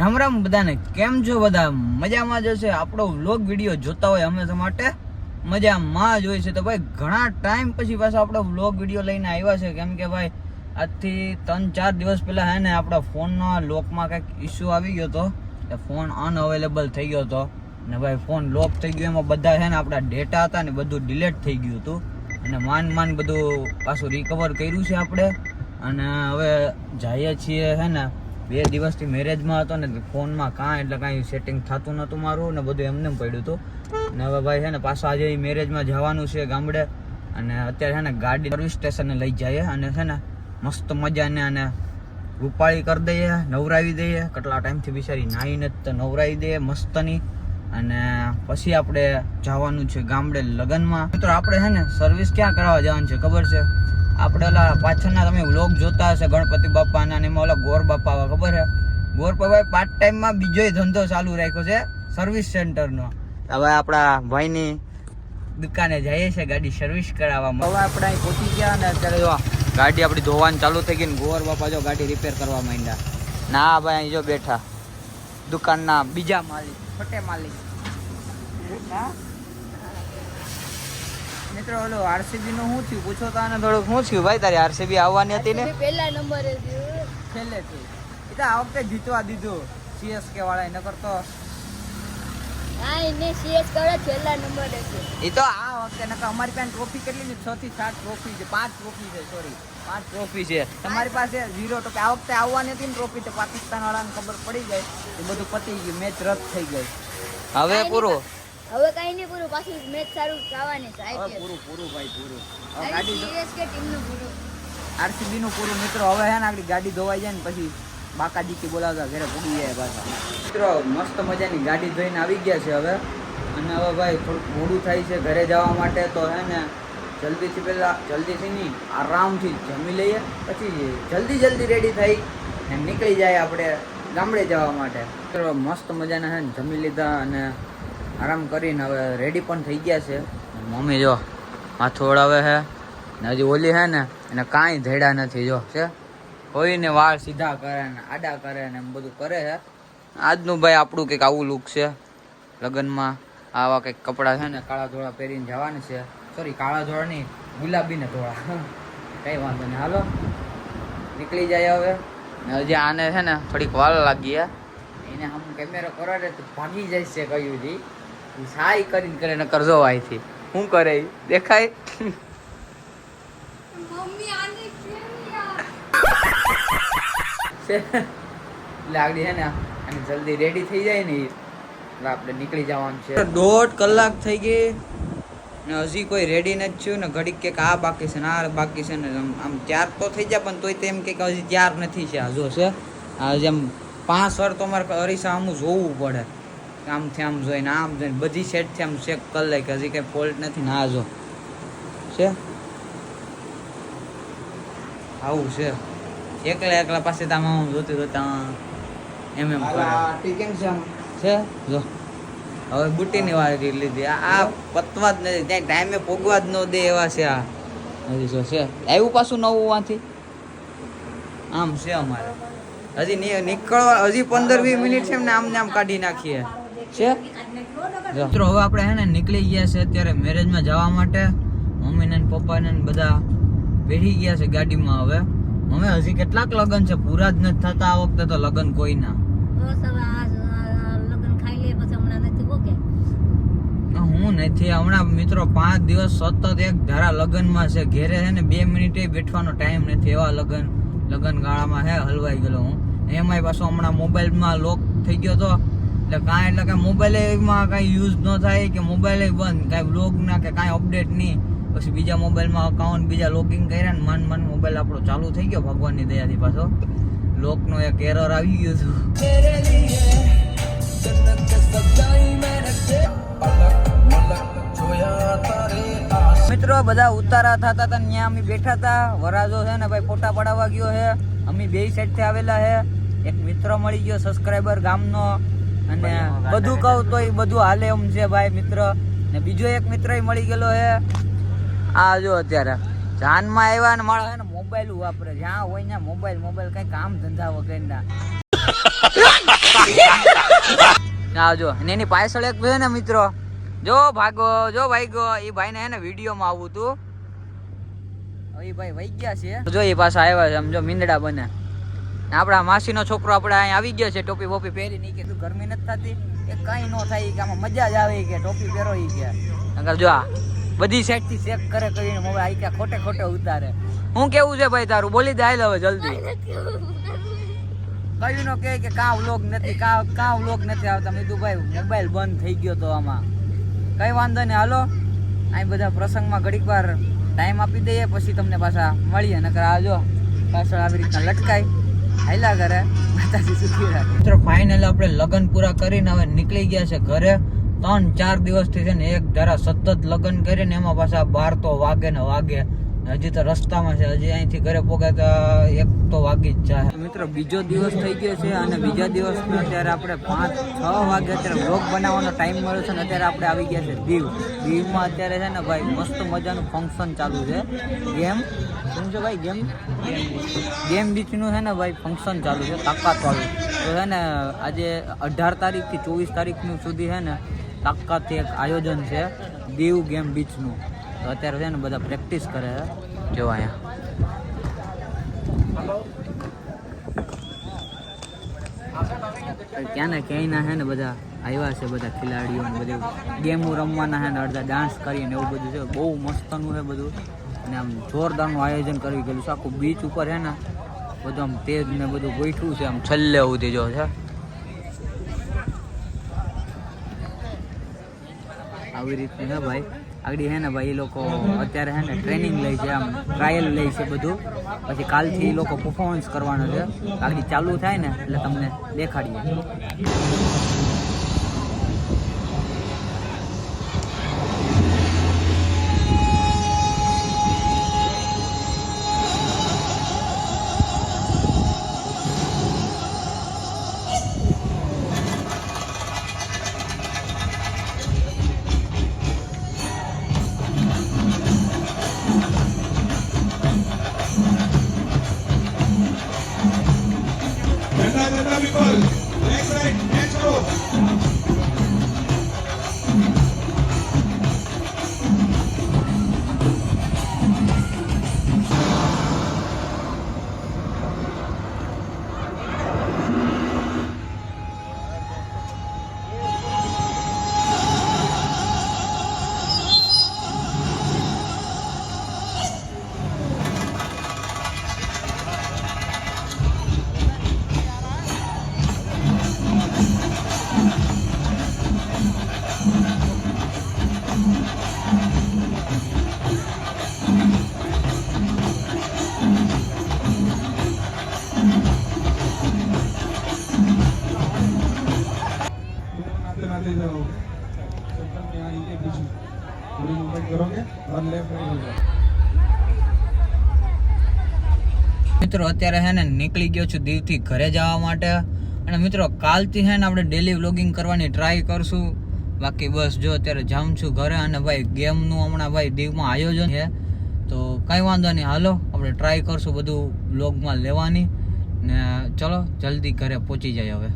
રામ રામ બધાને. કેમ છો બધા? મજામાં જ હશે. આપણો વ્લોગ વીડિયો જોતા હોય હંમેશા માટે મજામાં જ હોય છે. તો ભાઈ, ઘણા ટાઈમ પછી પાછા આપણો વ્લોગ વીડિયો લઈને આવ્યા છે. કેમ કે ભાઈ, આજથી ત્રણ, ચાર દિવસ પહેલાં હે ને આપણા ફોનના લોકમાં કંઈક ઇસ્યુ આવી ગયો હતો. એ ફોન અનઅવેલેબલ થઈ ગયો હતો. ને ભાઈ ફોન લોક થઈ ગયો. એમાં બધા છે ને આપણા ડેટા હતા ને બધું ડિલેટ થઈ ગયું હતું. અને માન માન બધું પાછું રિકવર કર્યું છે આપણે. અને હવે જઈએ છીએ હે ને બે દિવસથી મેરેજમાં હતો ને ફોનમાં કાંઈ એટલે કાંઈ સેટિંગ થતું નહોતું મારું ને બધું એમને પડ્યું હતું. ને હવે ભાઈ છે ને પાછા આજે મેરેજમાં જવાનું છે ગામડે અને અત્યારે છે ને ગાડી સર્વિસ સ્ટેશને લઈ જઈએ અને છે ને મસ્ત મજાને અને રૂપાળી કરી દઈએ, નવરાવી દઈએ. કેટલા ટાઈમથી બિચારી નાહીને જ નવરાવી દઈએ મસ્તની. અને પછી આપણે જવાનું છે ગામડે લગ્નમાં. મિત્રો, આપણે છે ને સર્વિસ ક્યાં કરાવવા જવાનું છે ખબર છે? આપણે ઓલા પાછળના તમે વ્લોગ જોતા હશે, ગણપતિ બાપાના અને એમાં ઓલા ગોર બાપા આવે, ખબર છે? ગોર બાપાએ પાર્ટ ટાઈમમાં બીજો ધંધો ચાલુ રાખ્યો છે સર્વિસ સેન્ટરનો હવે આપણા ભાઈની દુકાને જઈએ છે ગાડી સર્વિસ કરાવવામાં હવે આપણે અહીં પહોંચી ગયા અને અત્યારે જો ગાડી આપણી ધોવાનું ચાલુ થઈ ગઈ ને ગોર બાપા જો ગાડી રિપેર કરવા માંડ્યા. ના ભાઈ અહીં જો બેઠા, દુકાનના બીજા માલિક છોટે માલિક. હા? મિત્રો ઓલો આરસીબી નું શું થયું? પૂછો તો આને થોડુંક. શું થયું ભાઈ તારી આરસીબી આવવાની હતી ને? પહેલા નંબરે છેલ્લે થી એ તો આ વખતે જીતવા દીધું સીએસકે વાળા એને કરતો એ તો આ વખતે અમારી પાસે ટ્રોફી કેટલી છે? છ થી સાત ટ્રોફી છે. પાંચ ટ્રોફી છે સોરી પાંચ ટ્રોફી છે. તમારી પાસે ઝીરો તો આ વખતે આવવાની હતી ને ટ્રોફી તો પાકિસ્તાન વાળાને ખબર પડી જાય એ બધું પતી ગયું. મેચ રદ થઈ ગઈ. હવે પૂરું. હવે કઈ નહીં પૂરું. પાછું મેચ સારું થવાની છે પૂરું પૂરું ભાઈ પૂરું. હવે સિરિયસ કે ટીમનું પૂરું આરસીબી નું પૂરું. મિત્રો હવે હે ને આપણી ગાડી ધોવાઈ જાય ને પછી બાકાજીથી બોલાવતા ઘરે પૂગી જાય પાછા. મિત્રો મસ્ત મજાની ગાડી ધોઈને આવી ગયા છે હવે. અને હવે ભાઈ થોડુંક મોડું થાય છે ઘરે જવા માટે તો હે ને જલ્દીથી પહેલાં જલ્દીથી નહીં આરામથી જમી લઈએ પછી જલ્દી જલ્દી રેડી થઈ ને નીકળી જાય આપણે ગામડે જવા માટે. મિત્રો મસ્ત મજાના હે ને જમી લીધા અને આરામ કરીને હવે રેડી પણ થઈ ગયા છે. મમ્મી જો, માથું ઓળાવે છે ને હજી ઓલી છે ને, એને કાંઈ ધેડા નથી, જો, છે? કોઈને વાળ સીધા કરે ને આડા કરે ને એમ બધું કરે છે. આજનું ભાઈ આપણું કંઈક આવું લુક છે. લગ્નમાં આવા કંઈક કપડાં છે ને, કાળા ધોળા પહેરીને જવાનું છે. સોરી કાળા ધોળા નહીં, ગુલાબીને ધોળા. કંઈ વાંધો નહીં. હાલો, નીકળી જાય હવે. ને હજી આને છે ને, થોડીક વાલ લાગી એને આમ કેમેરો કરાવે તો ભાગી જાય છે કયું જી સાઈ કરીને કરે ને કરજો અહીંથી શું કરે દેખાય? મમ્મી આને કેમ યાર છે. ને અને જલ્દી રેડી થઈ જાય ને આપણે નીકળી જવાનું છે. દોઢ કલાક થઈ ગઈ. ને હજી કોઈ રેડી નથી થયું ને ઘડીક કે આ બાકી છે ને આ બાકી છે ને આમ આમ ત્યાર તો થઈ જાય પણ તોય તેમ કે હજી ત્યાર નથી છે હજુ છે આ જેમ પાંચ વાર તો અમારે અરીસા આમ જોવું પડે. આમથી આમ જોઈને આમ જોઈને બધી સેટથી આમ ચેક કરી લે કે હજી કંઈ ફોલ્ટ નથી ના જો. છે? આવું છે. એકલા એકલા પાસે તો આમ જોતી જોતા એમ એમ છે જો. હવે બુટ્ટીની વાળી લીધી. આ પતવા જ નથી. ત્યાં ટાઈમે પોગવા જ ન દે એવા છે આ. હજી જો છે. આવ્યું પાછું નવું વાંથી આમ છે અમારે. હજી નીકળવા હજી પંદર વીસ મિનિટ છે ને આમ ને આમ કાઢી નાખીએ. છે? મિત્રો હવે આપણે હે ને નીકળી ગયા છે અત્યારે મેરેજમાં જવા માટે. મમ્મીને ને પપ્પાને ને બધા બેઠી ગયા છે ગાડીમાં હવે. અમે હજી કેટલાક લગ્ન છે? પૂરા જ નથી થતા આ વખતે તો લગ્ન કોઈના. બસ હવે આ આ લગ્ન ખાઈ લે પછી હમણાં નથી ઓકે? હું નથી હમણાં મિત્રો પાંચ દિવસ સતત એક ધારા લગ્નમાં છે. ઘેરે છે ને બે મિનિટે બેઠવાનો ટાઈમ નથી. એવા લગ્ન લગ્ન ગાળામાં હે હલવાઈ ગયેલો હું. એમાંય પાછો હમણાં મોબાઈલમાં લોક થઈ ગયો તો એટલે કાંઈ એટલે કે મોબાઈલમાં કાંઈ યુઝ ન થાય કે મોબાઈલ બંધ કાંઈ બ્લોગ ના કે કાંઈ અપડેટ નહીં. પછી બીજા મોબાઈલમાં અકાઉન્ટ બીજા લોગિંગ કર્યા ને મન મન મોબાઈલ આપણો ચાલુ થઈ ગયો ભગવાનની દયાથી પાછો. લોકનો એક એરર આવી ગયો હતું. મિત્રો બધા ઉતારા થતા હતા ત્યાં અમે બેઠા હતા. વરાજો છે ને ભાઈ ફોટા પડાવવા ગયો છે. અમે બે સાઈડથી આવેલા છે. એક મિત્ર મળી ગયો સબસ્ક્રાઈબર ગામનો. અને બધું કહું તો બધું હાલે એમ છે ભાઈ મિત્ર. ને બીજો એક મિત્ર મળી ગયેલો હે આ જો અત્યારે. જાનમાં આવ્યા ને મારા ને મોબાઈલ વાપરે. જ્યાં હોય ને મોબાઈલ મોબાઈલ કઈ કામ ધંધા વગરના. ના જો ને એની પાછળ એક છે ને મિત્રો. જો ભાગો જો ભાઈગો એ ભાઈને હે ને વિડીયોમાં આવું તું. એ ભાઈ વહી ગયા છે. જો એ પાછા આવ્યા છે. આમ જો મીંદડા બને. આપણા માસીનો છોકરો આપણે અહીંયા આવી ગયો છે ટોપી બોપી પહેરી નહીં કે તું ગરમી નથી થતી? એ કઈ ન થાય કે આમાં મજા જ આવે કે ટોપી પહેરો ઈ કે. નકર જો આ બધી સાઈડથી ચેક કરે કરીને હવે આઈ કે ખોટે ખોટે ઉતારે. હું કેવું છે ભાઈ તારું? બોલી દે હાલ હવે જલ્દી. કયું નો કહે કે કા વ્લોગ નથી કા કા વ્લોગ નથી આવતા? મેં ભાઈ મોબાઈલ બંધ થઈ ગયો તો આમાં. કઈ વાંધો નહીં હાલો. અહીં બધા પ્રસંગમાં ઘડીક વાર ટાઈમ આપી દઈએ પછી તમને પાછા મળીએ નકર આ જો પાછળ આવી રીતના લટકાય. હાલ્યા ઘરે માતાજી સુખી રાખે. મિત્રો ફાઇનલ આપણે લગન પૂરા કરીને હવે નીકળી ગયા છે ઘરે. ત્રણ ચાર દિવસથી છે ને એક ધારા સતત લગ્ન કરીને એમાં પાછા બાર તો વાગે ને વાગે. હજી તો રસ્તામાં છે. હજી અહીંથી ઘરે પોગાતા એક તો વાગી જ જાય. મિત્રો, બીજો દિવસ થઈ ગયો છે અને બીજા દિવસનો અત્યારે આપણે પાંચ, છ વાગે અત્યારે વ્લોગ બનાવવાનો ટાઈમ મળ્યો છે ને અત્યારે આપણે આવી ગયા છે દીવ. દીવમાં અત્યારે છે ને ભાઈ મસ્ત મજાનું ફંક્શન ચાલુ છે. ગેમ? છે ભાઈ, ગેમ? ગેમ બીચનું છે ને ભાઈ ફંક્શન ચાલુ છે, તાકાતવાળું. તો છે ને આજે અઢાર તારીખથી ચોવીસ તારીખનું સુધી છે ને તાકાત એક આયોજન છે દીવ ગેમ બીચનું. તો અત્યારે છે ને બધા પ્રેક્ટિસ કરે છે. જો અહીંયા. ક્યાં ને ક્યાંયના છે ને બધા આવ્યા છે બધા ખેલાડીઓ ને બધું. ગેમો રમવાના છે ને અડધા ડાન્સ કરીને એવું બધું છે. બહુ મસ્તનું છે બધું. અને આમ જોરદારનું આયોજન કરી ગયેલું છે. આખું બીચ ઉપર છે ને બધું આમ તેજ ને બધું ગોઠવું છે આમ છેલ્લે સુધી જો છે. આવી રીતનું છે ભાઈ. આગળ હે ને ભાઈ એ લોકો અત્યારે હે ને ટ્રેનિંગ લે છે, આમ ટ્રાયલ લે છે બધું. પછી કાલથી એ લોકો પરફોર્મન્સ કરવાનો છે. આગળ ચાલુ થાય ને એટલે તમને દેખાડીએ. જતા જતા વિપલ नाते नाते जाओ चप्पल के यहाँ नीचे पीछे पूरी मूवमेंट करोगे और लेफ्ट राइट हो जाओ મિત્રો અત્યારે છે ને નીકળી ગયો છું દીવથી ઘરે જવા માટે અને મિત્રો કાલથી છે ને આપણે ડેલી વ્લોગિંગ કરવાની ટ્રાય કરશું બાકી બસ જો અત્યારે જાઉં છું ઘરે અને ભાઈ ગેમનું હમણાં ભાઈ દીવમાં આયોજન છે તો કંઈ વાંધો નહીં હાલો આપણે ટ્રાય કરશું બધું વ્લોગમાં લેવાની ને ચલો જલ્દી ઘરે પહોંચી જાય હવે.